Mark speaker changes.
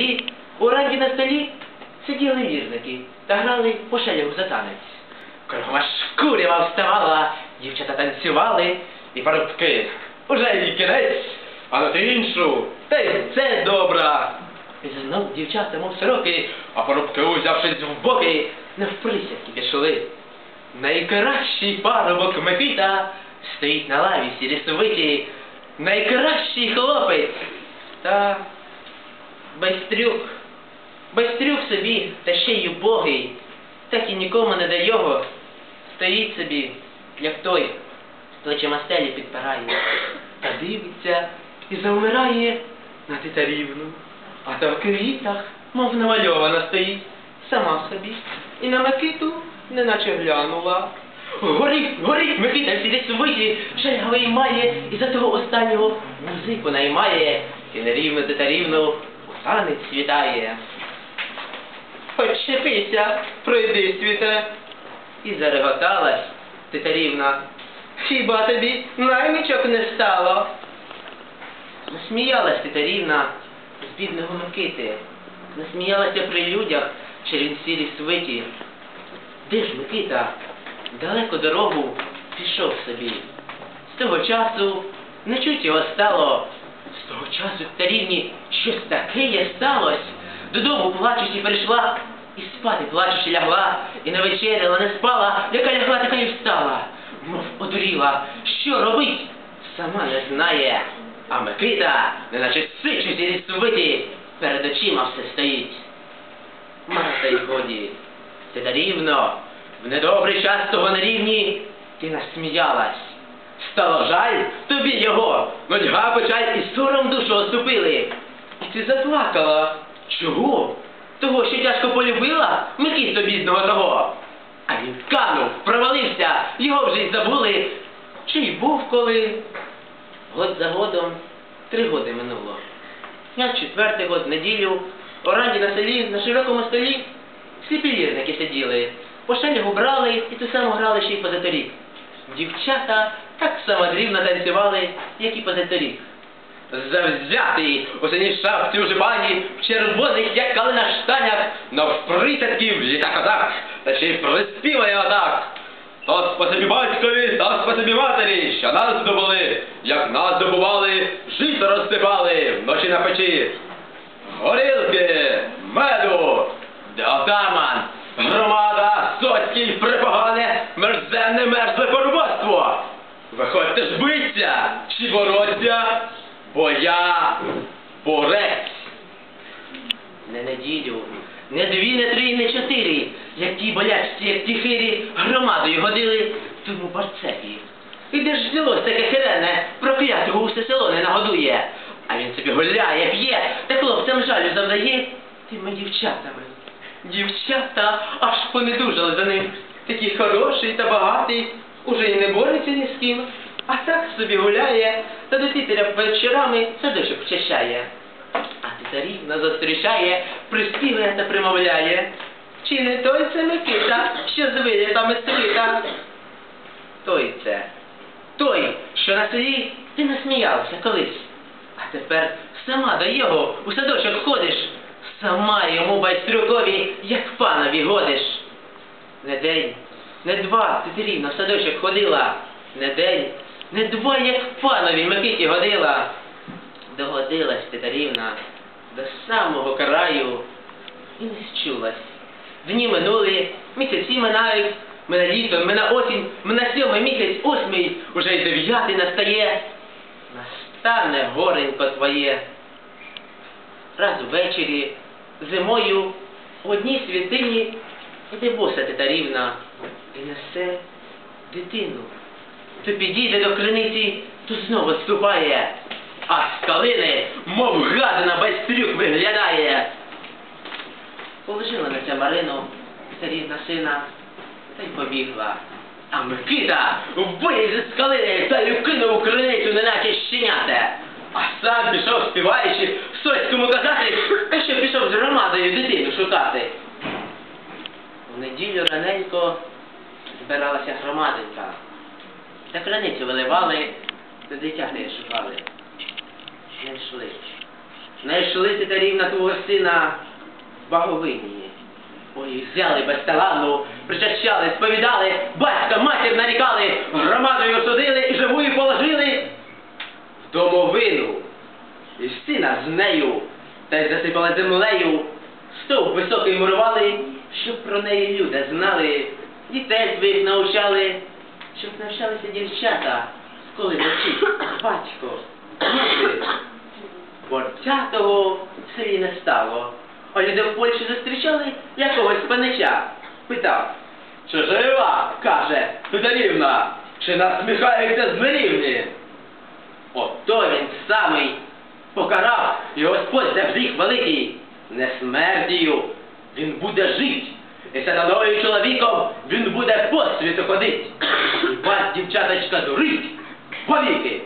Speaker 1: тоді у ранді на столі сиділи вірники та грали по шелягу за танець. Кругом аж вставала, дівчата танцювали, і парубки уже їй кінець, а на ти іншу, та й це добра. І знов дівчата, мов сороки, а парубки, узявшись в боки, навприсядки пішли. Найкращий парубок Микита стоїть на лаві всі лісовиті, найкращий хлопець. Та байстрюк, байстрюк собі, та ще й убогий, так і нікому не дає його. Стоїть собі, як той, плечима стелі підпирає, та дивиться і завмирає на титарівну. А та в квітах, мов намальована стоїть, сама собі, і на Микиту неначе глянула. Горить, горить, Микита всі виті, шельга має, і за того останнього музику наймає, і нерівно титарівну у танець світає. Почепися, пройди світе. І зареготалась титарівна. Хіба тобі наймічок не стало? Насміялась титарівна з бідного Микити. Насміялася при людях, він сілі свиті. Де ж Микита? Далеко дорогу пішов собі. З того часу не чуть його стало. З того часу та рівні щось таке сталось. Додому плачучи прийшла, і спати плачучи лягла, і не вечеряла, не спала, яка лягла, така й встала. Мов одуріла, що робить, сама не знає. А Микита, неначе сичить і лісовиті, перед очима все стоїть. Марта й годі, ти дарівно, в недобрий час того на рівні ти насміялась. Стало жаль тобі його, нудьга печаль і сором душу оступили. Ти заплакала. Чого? Того, що тяжко полюбила Микиту бідного того. А він канув, провалився, його вже й забули. Чи й був коли? Год за годом три годи минуло. Я четвертий год неділю, оранді на селі, на широкому столі, всі пілірники сиділи, по шелягу брали і ту саму грали ще й позаторік. Дівчата так само дрівно танцювали, як і позаторік. Завзятий у синій шапці у жупані, в червоних, як калина штанях, навприсядків літакотак, та ще й приспіває отак. То спасибі батькові, та спасибі матері, що нас здобули, як нас здобували, жито розсипали вночі на печі. Горілки, меду, отаман, громада, соцький, припогане, мерзенне мерзле порубоство. Виходьте ж биться, чи бороться, бо я борець. Не неділю, не дві, не три, не чотири, як ті болячці, як ті хирі, громадою годили тому барцепі. І де ж взялось таке хирене, проклятого усе село не нагодує. А він собі гуляє, п'є, та хлопцям жалю завдає тими дівчатами. Дівчата аж понедужали за ним. Такий хороший та багатий, уже й не бореться ні з ким, а так собі гуляє, та до тітеля вечорами садочок вчащає. А титарівна зустрічає, приспівує та примовляє. Чи не той це Микита, що з вилітами світа? Той це. Той, що на селі ти насміявся колись. А тепер сама до його у садочок ходиш, сама йому байстрюкові, як панові годиш. Не день, не два ти в садочок ходила, не день, не два, як панові Микиті годила. Догодилась титарівна до самого краю і не счулась. Дні минули, місяці минають, мине літо, мине осінь, мине сьомий місяць, осьмий, уже й дев'ятий настає. Настане горенько твоє. Раз увечері, зимою, в одній світині іде боса титарівна і несе дитину. То підійде до криниці, то знову ступає, а з калини, мов гадина байстрюк виглядає. Положила на це Марину, старізна сина, та й побігла. А Микита виліз з калини та й кинув у криницю, неначе щеняте. А сам пішов співаючи Соцькому казати, та що пішов з громадою дитину шукати. В неділю раненько збиралася громаденька. Та краницю виливали, та дитя не шукали. Не йшли. знайшли титарів на твого сина Баговині. Ой, взяли безталанну, причащали, сповідали, батька, матір нарікали, громадою судили і живою положили в домовину. І сина з нею, та й засипали землею, стовп високий мурували, щоб про неї люди знали, дітей своїх навчали, щоб навчалися дівчата, коли вчить батько, мати. Борця того в селі не стало. А люди в Польщі зустрічали якогось панича. Питав, чи жива, каже, Федорівна, чи насміхається з нерівні? Ото він самий покарав, і Господь за великий, не смертію, він буде жить. І сатаною чоловіком він буде по світу ходить. Вас, дівчаточка, дурить повіки.